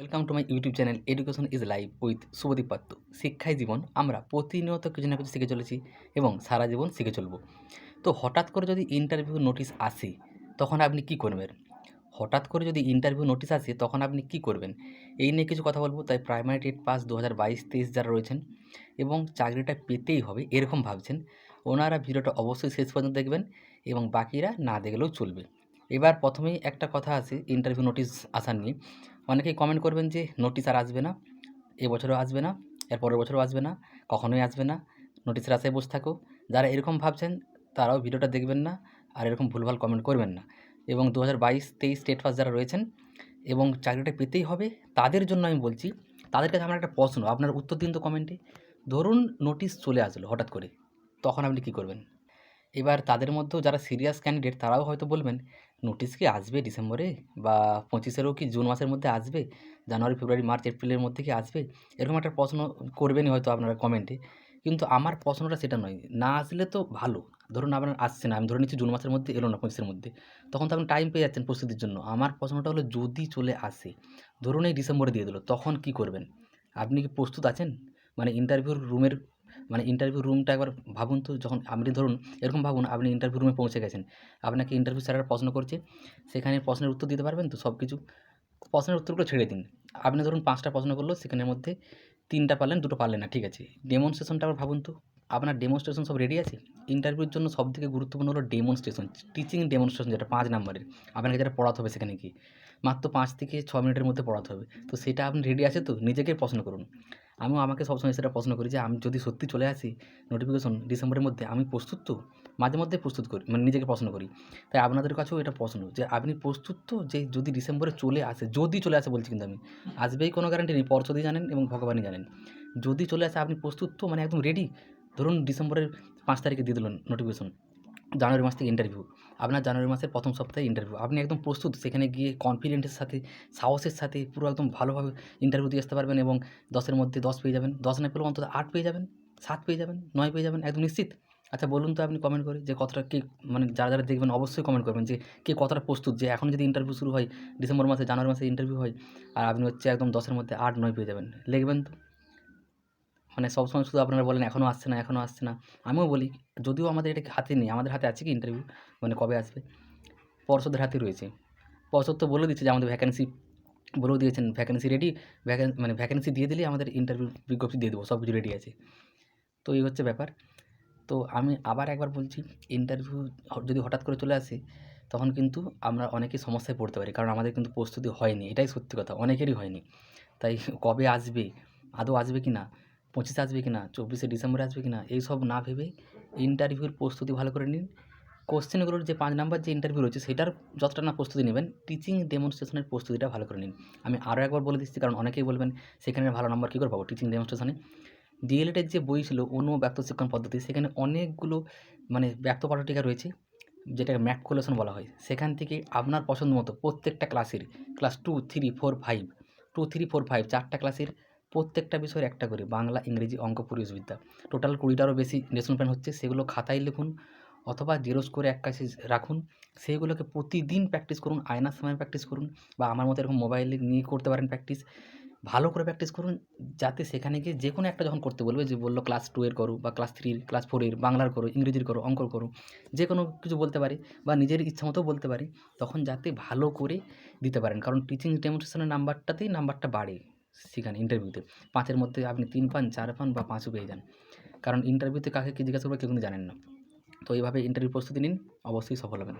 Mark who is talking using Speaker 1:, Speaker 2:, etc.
Speaker 1: Welcome to my YouTube channel education is life with Subhadip Patra শিক্ষাই জীবন, আমরা প্রতিনিয়ত কিছু না কিছু শিখে চলেছি এবং সারা জীবন শিখে চলব। তো হঠাৎ করে যদি ইন্টারভিউ নোটিশ আসে, তখন আপনি কি করবেন? হঠাৎ করে যদি ইন্টারভিউ নোটিশ আসে, তখন আপনি কি করবেন? এই নিয়ে কিছু কথা বলব। তাই প্রাইমারি টেট পাস দু হাজার বাইশ তেইশ যারা রয়েছেন এবং চাকরিটা পেতেই হবে, এরকম ভাবছেন, ওনারা ভিডিওটা অবশ্যই শেষ পর্যন্ত দেখবেন এবং বাকিরা না দেখলেও চলবে। এবার প্রথমেই একটা কথা আছে ইন্টারভিউ নোটিশ আসার নিয়ে। অনেকেই কমেন্ট করবেন যে নোটিশ আর আসবে না। এবছরও আসবে না, এর পরের বছরও আসবে না, কখনোই আসবে না। নোটিশের আশায় বসে থাকো। যারা এরকম ভাবছেন, তারাও ভিডিওটা দেখবেন না, আর এরকম ভুলভাল কমেন্ট করবেন না। এবং দু হাজার বাইশ, তেইশ স্টেট ফার্স্ট যারা রয়েছেন, এবং চাকরিটা পেতেই হবে, তাদের জন্য আমি বলছি, তাদের কাছে আমার একটা প্রশ্ন, আপনার উত্তর দিন তো কমেন্টে ধরুন নোটিশ চলে আসলো হঠাৎ করে, তখন আপনি কী করবেন? এবার তাদের মধ্যেও যারা সিরিয়াস ক্যান্ডিডেট তারাও হয়তো বলবেন নোটিশ কি আসবে ডিসেম্বরে? বা পঁচিশেরও কি জুন মাসের মধ্যে আসবে? জানুয়ারি, ফেব্রুয়ারি, মার্চ, এপ্রিলের মধ্যে কি আসবে? এরকম একটা প্রশ্ন করবেনই হয়তো আপনারা কমেন্টে। কিন্তু আমার প্রশ্নটা সেটা নয়, না আসলে তো ভালো। ধরুন আপনার আসছে না, আমি ধরে নিচ্ছি জুন মাসের মধ্যে এলো না পঁচিশের মধ্যে। তখন তো আপনি টাইম পেয়ে যাচ্ছেন প্রস্তুতির জন্য। আমার প্রশ্নটা হলো, যদি চলে আসে, ধরুন এই ডিসেম্বরে দিয়ে দিল, তখন কি করবেন? আপনি কি প্রস্তুত আছেন? মানে ইন্টারভিউর রুমের মানে ইন্টারভিউ রুমটা একবার ভাবুন তো, যখন আপনি ধরুন এরকম ভাবুন আপনি ইন্টারভিউ রুমে পৌঁছে গেছেন। আপনাকে ইন্টারভিউ স্যারেরা প্রশ্ন করছে, সেখানে প্রশ্নের উত্তর দিতে পারবেন তো সব কিছু প্রশ্নের উত্তরগুলো ছেড়ে দিন। আপনি ধরুন পাঁচটা প্রশ্ন করল, সেখানের মধ্যে তিনটা পারলেন, দুটো পারলেন না, ঠিক আছে। ডেমনস্ট্রেশনটা আবার ভাবুন তো, আপনার ডেমনস্ট্রেশন সব রেডি আছে? ইন্টারভিউর জন্য সবথেকে গুরুত্বপূর্ণ হলো ডেমনস্ট্রেশন টিচিং ডেমনস্ট্রেশন যেটা পাঁচ নাম্বারের, আপনাকে যেটা পড়াতে হবে সেখানে গিয়ে। মাত্র পাঁচ থেকে ছ মিনিটের মধ্যে পড়াতে হবে, তো সেটা আপনি রেডি আছে তো, নিজেকে প্রশ্ন করুন। আমিও আমাকে সবসময় সেটা প্রশ্ন করি যে আমি যদি সত্যি চলে আসি নোটিফিকেশন ডিসেম্বরের মধ্যে আমি প্রস্তুত তো? মাঝে মধ্যে প্রস্তুত করি মানে নিজেকে প্রশ্ন করি। তাই আপনাদের কাছেও এটা প্রশ্ন যে আপনি প্রস্তুত তো যে যদি ডিসেম্বরে চলে আসে, যদি চলে আসে বলছি কিন্তু আমি, আসবেই কোনো গ্যারান্টি নেই পর্ষদই জানেন এবং ভগবানই জানেন। যদি চলে আসে আপনি প্রস্তুত তো মানে একদম রেডি ধরুন ডিসেম্বরের পাঁচ তারিখে দিয়ে দিলেন নোটিফিকেশন জানুয়ারি মাস থেকে ইন্টারভিউ আপনার জানুয়ারি মাসের প্রথম সপ্তাহে ইন্টারভিউ আপনি একদম প্রস্তুত, সেখানে গিয়ে কনফিডেন্সের সাথে, সাহসের সাথে পুরো একদম ভালোভাবে ইন্টারভিউ দিয়ে আসতে পারবেন এবং দশের মধ্যে দশ পেয়ে যাবেন। দশ না পেলেও অন্তত আট পেয়ে যাবেন, সাত পেয়ে যাবেন, নয় পেয়ে যাবেন, একদম নিশ্চিত। আচ্ছা বলুন তো আপনি কমেন্ট করে যে কতটা কে মানে যারা যারা দেখবেন অবশ্যই কমেন্ট করবেন যে কে কতটা প্রস্তুত, যে এখন যদি ইন্টারভিউ শুরু হয়, ডিসেম্বর মাসে, জানুয়ারি মাসে ইন্টারভিউ হয়, আর আপনি হচ্ছে একদম দশের মধ্যে আট, নয় পেয়ে যাবেন। লিখবেন তো? মানে সবসময় শুধু আপনারা বলেন এখনও আসছে না এখনও আসছে না। আমিও বলি, যদিও আমাদের এটা হাতে নেই, আমাদের হাতে আছে কি ইন্টারভিউ মানে কবে আসবে? পর্ষদের হাতে রয়েছে। পর্ষদ তো বলে দিচ্ছে যে আমাদের ভ্যাকেন্সি বলেও দিয়েছেন ভ্যাকেন্সি রেডি ভ্যাকেন্সি মানে ভ্যাকেন্সি দিয়ে দিলেই আমাদের ইন্টারভিউ বিজ্ঞপ্তি দিয়ে দেবো সব কিছু রেডি আছে। তো এই হচ্ছে ব্যাপার। তো আমি আবার একবার বলছি ইন্টারভিউ যদি হঠাৎ করে চলে আসে, তখন কিন্তু আমরা অনেকেই সমস্যায় পড়তে পারি, কারণ আমাদের কিন্তু প্রস্তুতি হয়নি, এটাই সত্যি কথা, অনেকেরই হয়নি। তাই কবে আসবে, আদৌ আসবে কি না পঁচিশে আসবে কি না, চব্বিশে ডিসেম্বরে আসবে কি না, এইসব না ভেবে ইন্টারভিউর প্রস্তুতি ভালো করে নিন। কোশ্চেনগুলোর যে পাঁচ নাম্বার যে ইন্টারভিউ রয়েছে, সেটার যতটা না প্রস্তুতি নেবেন টিচিং ডেমনস্ট্রেশনের প্রস্তুতিটা ভালো করে নিন। আমি আরও একবার বলে দিচ্ছি, কারণ অনেকেই বলবেন, সেখানে ভালো নাম্বার কী করে পাবো? টিচিং ডেমনস্ট্রেশনে ডিএলএডের যে বই ছিল, অন্য ব্যক্ত শিক্ষণ পদ্ধতি, সেখানে অনেকগুলো মানে ব্যক্ত পাঠটিকা রয়েছে, যেটাকে ম্যাটকুলেশন বলা হয়। সেখান থেকে আপনার পছন্দ মতো প্রত্যেকটা ক্লাসের class two three four five two three four five চারটা ক্লাসের প্রত্যেকটা বিষয়ের একটা করে, বাংলা, ইংরেজি, অঙ্ক, পরিবেশবিদ্যা। টোটাল কুড়িটারও বেশি লেসন প্ল্যান হচ্ছে, সেগুলো খাতায় লিখুন অথবা জেরক্স করে এক কাছে রাখুন। সেইগুলোকে প্রতিদিন প্র্যাকটিস করুন, আয়নার সময় প্র্যাকটিস করুন বা আমার মতো এরকম মোবাইলে নিয়ে করতে পারেন প্র্যাকটিস ভালো করে প্র্যাকটিস করুন যাতে সেখানে গিয়ে যে কোনো একটা যখন করতে বলবে যে বলল ক্লাস টু এর করো বা ক্লাস থ্রির ক্লাস ফোরের বাংলার করো, ইংরেজির করো, অঙ্কর করো যে কোনো কিছু বলতে পারি বা নিজের ইচ্ছা মতো বলতে পারি, তখন যাতে ভালো করে দিতে পারেন। কারণ টিচিং ডেমনস্ট্রেশনের নাম্বারটাতেই নাম্বারটা বাড়ে। সেখানে ইন্টারভিউতে পাঁচের মধ্যে আপনি তিন পান, চার পান বা পাঁচও পেয়ে যান। কারণ ইন্টারভিউতে কাকে কী জিজ্ঞাসা করবে, কেউ কিন্তু জানেন না। তো এইভাবে ইন্টারভিউ প্রস্তুতি নিন, অবশ্যই সফল হবেন।